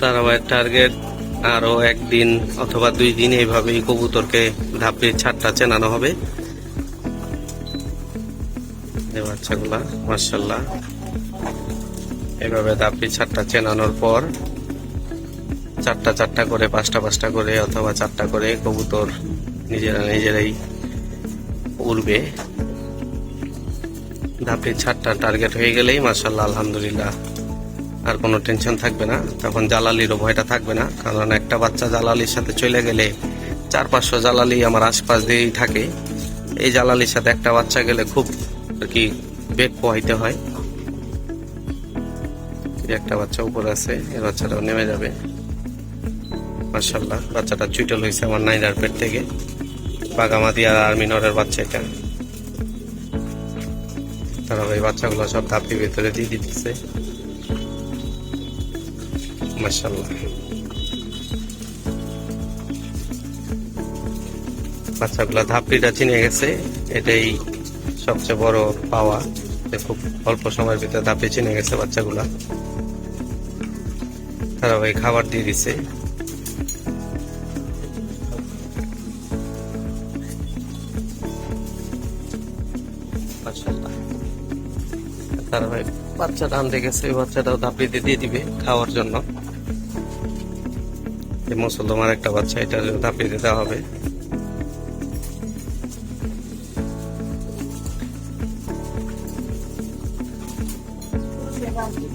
তারাবাইয়ের target আরও একদিন অথবা দুই দিন এইভাবেই কবুতরকে ধাপে ছাড়টা চেনানো হবে। বাচ্চাগুলা মার্শাল্লাহ এভাবে ধাপি ছাড়টা চেনানোর পর চারটা চারটা করে, পাঁচটা পাঁচটা করে অথবা চারটা করে কবুতর নিজেরা নিজেরাই উড়বে। ধাপে ছাড়টা টার্গেট হয়ে গেলেই মার্শাল্লাহ আলহামদুলিল্লাহ। আর কোনো টেনশন থাকবে না। তখন জালালিরও ভয়টা থাকবে না। কারণ একটা বাচ্চা জালালির সাথে চলে গেলে চার পাঁচশো জালালি আমার আশপাশ দিয়েই থাকে। এই জালালির সাথে একটা বাচ্চা গেলে খুব আর কি বেগ পোহাইতে হয়। এই একটা বাচ্চা উপরে আছে, এই বাচ্চাটাও নেমে যাবে। মার্শাল্লাহ বাচ্চাটা চুইটল হয়েছে আমার নাইনার পেট থেকে। বাগামাদি আর আর্মিনরের বাচ্চা এটা। তারা ওই বাচ্চাগুলো সব ধাপি ভেতরে দিয়ে দিতেছে। মার্শাল্লাহ বাচ্চাগুলো ধাপড়িটা চিনে গেছে, এটাই সবচেয়ে বড় পাওয়া। খুব অল্প সময়ের ভিতরে ধাপড়ি চিনে গেছে বাচ্চাগুলা। তারা ওই খাবার দিয়ে দিছে। তারা ভাই বাচ্চাটা আনতে গেছে বাচ্চাটাও ধাপড়িতে দিয়ে দিবে খাওয়ার জন্য। এই মুসলমান একটা বাচ্চা, এটা ধাপড়িতে দেওয়া হবে।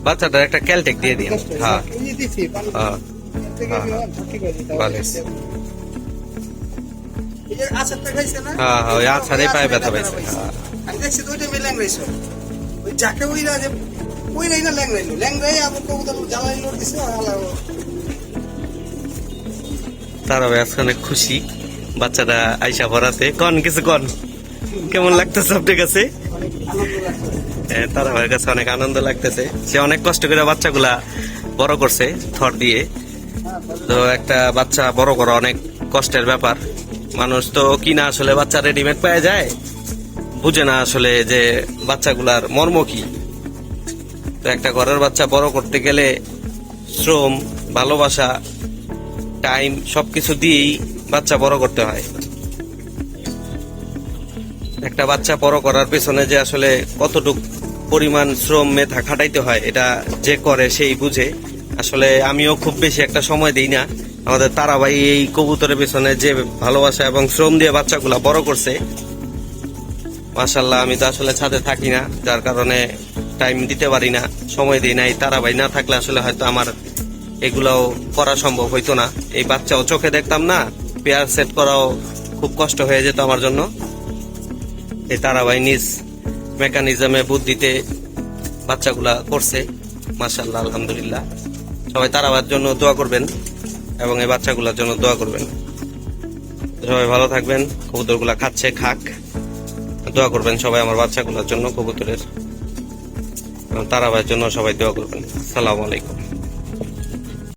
বাচ্চাটার একটা ক্যালটেক দিয়ে দিন। হ্যাঁ। হ্যাঁ। হ্যাঁ। ওই আছাড়ে পায়ে ব্যথা দেখছি ল্যাংরাইছ ওই যাকে ওইরাই না ল্যাংরাই কবুতর জ্বালাই তারা ভাই আজকে অনেক খুশি। বাচ্চারা আইসা ভরাতে কন, কিছু কন? কেমন লাগতেছে আপনার কাছে? তারা কাছে অনেক আনন্দ লাগতেছে। সে অনেক কষ্ট করে বাচ্চাগুলা বড় করছে, থর দিয়ে। তো একটা বাচ্চা বড় করা অনেক কষ্টের ব্যাপার। মানুষ তো কিনা আসলে বাচ্চা রেডিমেড পাওয়া যায়? বুঝে না আসলে যে বাচ্চাগুলার মর্ম কি। তো একটা ঘরের বাচ্চা বড় করতে গেলে শ্রম, ভালোবাসা টাইম সবকিছু দিয়েই বাচ্চা বড় করতে হয়। একটা বাচ্চা বড় করার পেছনে যে আসলে কতটুক পরিমাণ শ্রম মেধা খাটাইতে হয়, এটা যে করে সেই বুঝে। আসলে আমিও খুব বেশি একটা সময় দিই না। আমাদের তারাবাই এই কবুতরের পেছনে যে ভালোবাসা এবং শ্রম দিয়ে বাচ্চাগুলা বড় করছে মাসাল্লাহ আমি তো আসলে ছাদে থাকি না। যার কারণে টাইম দিতে পারি না, সময় দিই না। এই তারাবাই না থাকলে আসলে হয়তো আমার এগুলাও করা সম্ভব হইতো না। এই বাচ্চাও চোখে দেখতাম না, পেয়ার সেট করাও খুব কষ্ট হয়ে যেত আমার জন্য। এই তারাবাই নিজ মেকানিজমে বুদ্ধিতে বাচ্চাগুলা করছে। মাশাল্লাহ আলহামদুলিল্লাহ। সবাই তারাবার জন্য দোয়া করবেন এবং এই বাচ্চাগুলোর জন্য দোয়া করবেন। সবাই ভালো থাকবেন, কবুতরগুলা খাচ্ছে, খাক। দোয়া করবেন সবাই আমার বাচ্চাগুলোর জন্য, কবুতরের। এবং তারাবার জন্য সবাই দোয়া করবেন। সালাম আলাইকুম।